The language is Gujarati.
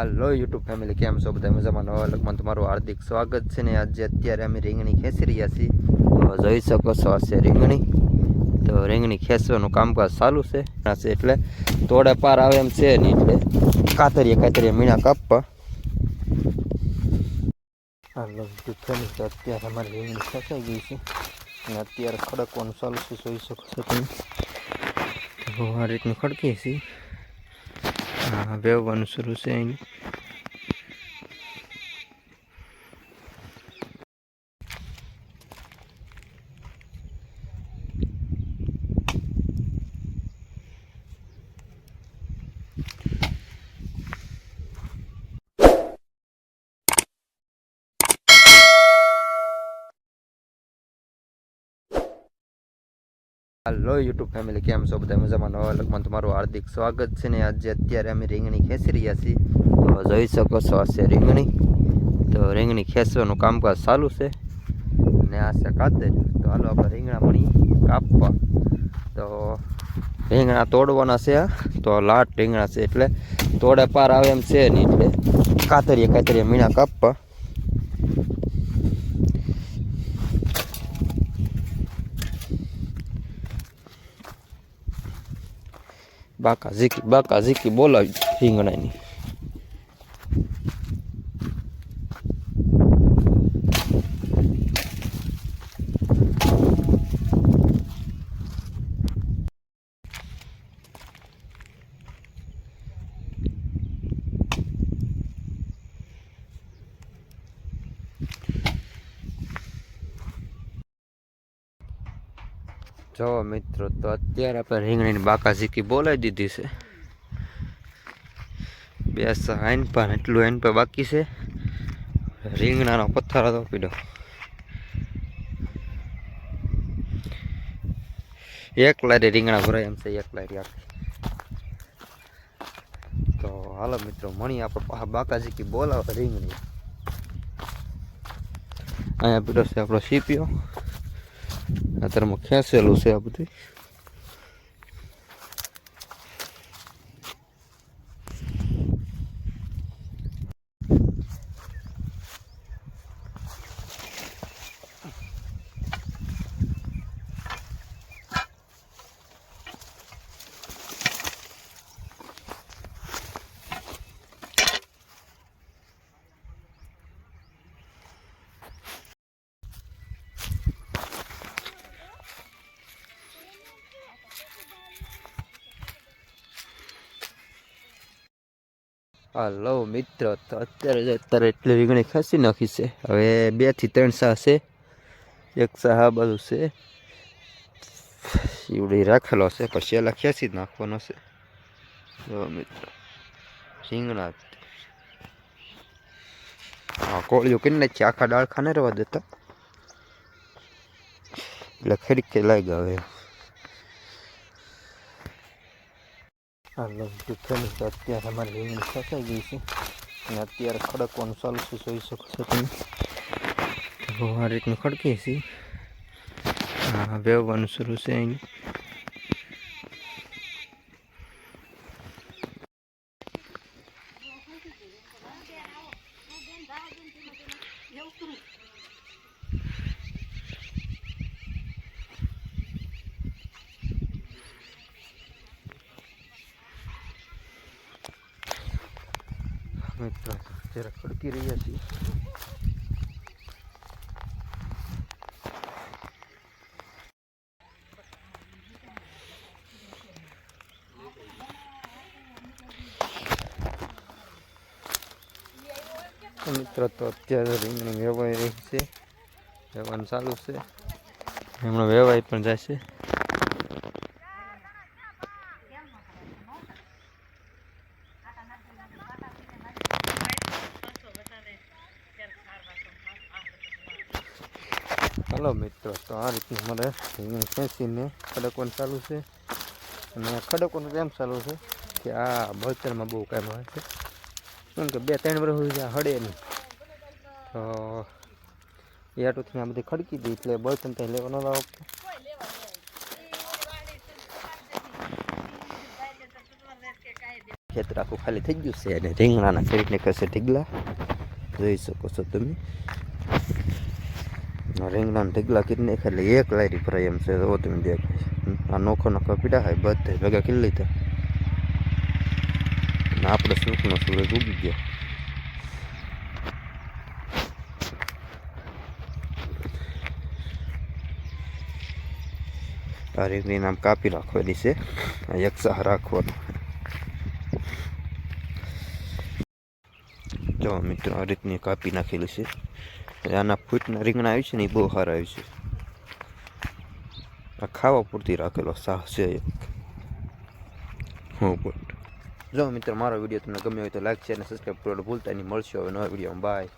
હાલો યુટ્યુબ ફેમિલી કેમ છો? બધા મજામાં? નવા લગમાં તમારું હાર્દિક સ્વાગત છે ને આજે અત્યારે અમે રીંગણી ખેંચી રહ્યા છીએ. જોઈ શકો છો, આ છે રીંગણી. તો રીંગણી ખેંચવાનું કામકાજ ચાલુ છે. છે એટલે તોડે પાર આવે એમ છે નહીં એટલે કાતરીએ કાતરીએ મીણા કાપવા. હલો યુટ્યુબ ફેમિલી અત્યારે અમારી રીંગણી ખેંચાઈ ગઈ છે. અને અત્યારે ખડકવાનું ચાલુ છે, જોઈ શકો છો તમે. આ રીતનું ખડકીએ છીએ. હા વન શરૂ છે અહીં. હાલો યુટ્યુબ ફેમિલી કેમ છો? બધા મજામાં? નવા લગમાં તમારું હાર્દિક સ્વાગત છે ને આજે અત્યારે અમે રીંગણી ખેંચી રહ્યા છીએ. તો જોઈ શકો છો, આ રીંગણી. તો રીંગણી ખેંચવાનું કામકાજ ચાલુ છે. અને આ છે કાતર તો હાલો આપણે રીંગણા મણી કાપવા. તો રીંગણા તોડવાના છે તો લાટ રીંગણા છે એટલે તોડે પાર આવે એમ છે નહીં એટલે કાતરીએ કાતરીએ મીણા કાપવા. બાકા ઝીકી બાકા ઝીકી બોલાવી રીંગણાની જો મિત્રો, તો અત્યારે આપણે રીંગણીની બાકા ઝીકી બોલાવી દીધી છે. બે હાઈન પણ એટલું એન પર બાકી છે. રીંગણાનો પથ્થર હતો પીડો એક લારી રીંગણા ભરાય એમ છે, એક લારી આખી. તો હાલો મિત્રો, મણી આપણે પાછા બાકા ઝીકી બોલાવે રીંગણી. અહીંયા પીડો છે આપણો સીપીઓ અત્યારમાં ખેંચેલું છે આ બધું. હાલો મિત્ર, તો અત્યારે જ અત્યારે એટલી વીંગણી ખસી નાખી છે. હવે બેથી ત્રણ સા છે. એક સા બાજુ છે. સીવડી રાખેલો છે પછી એલા ખેંચી જ નાખવાનો છે. જો મિત્ર રીંગણા હા કોળિયું કરી નાખી આખા ડાળખા ને રહેવા દેતા? એટલે ખરીકે લાગ્યા હવે. હાલો ફેમિલી તો અત્યારે અમારી રીંગણી ફસાઈ ગઈ છે. અને અત્યારે ખડકવાનું ચાલુ છે, જોઈ શકો છો તમે. તો આ રીતનું ખડકીએ છીએ. હા વેવવાનું શરૂ છે અહીં. મિત્રો જરા ખડકી રહ્યા છીએ. મિત્ર, તો અત્યારે રીંગણી વેવાઈ રહી છે. વેવાનું ચાલુ છે. હમણાં વેવાઈ પણ જશે હલો મિત્રો, તો આ રીતનું મારે રીંગણ ખેંચીને ખડકવાનું ચાલુ છે. અને ખડકોનું કેમ ચાલુ છે કે આ બળતરમાં બહુ કામ આવે છે. કેમ કે બે ત્રણ વર્ષ સુધી આ હળે નહીં. તો એ આટુથી આ બધી ખડકી દઈ એટલે બળતણ ત્યાં લેવાનો લાવો. ખેતર આખું ખાલી થઈ ગયું છે અને રીંગણાના કરીને કશે ઢીગલા જોઈ શકો છો તમે. રીંગણાના ઢીગલા કરીને એટલે એક લારી ભરાય એમ છે જો તમે દેખાય આ નોખો નોખો પીડા હોય બધા ભેગા કરી લીધા અને આપણે સુખનો સૂરજ ઉગી ગયો આ રીંગણીને આમ કાપી રાખવાની છે યક્ષા રાખવાનું જો મિત્રો આ રીતની કાપી નાખેલી છે આના ફૂટના રીંગણા આવી છે ને એ બહુ સારા આવી છે. આ ખાવા પૂરતી રાખેલો સાહ છે હું જો મિત્રો, મારો વીડિયો તમને ગમ્યો હોય તો લાઈક છે અને સબસ્ક્રાઈબ કરવાનું ભૂલતા નહીં. મળશે હવે નવા વિડીયોમાં. બાય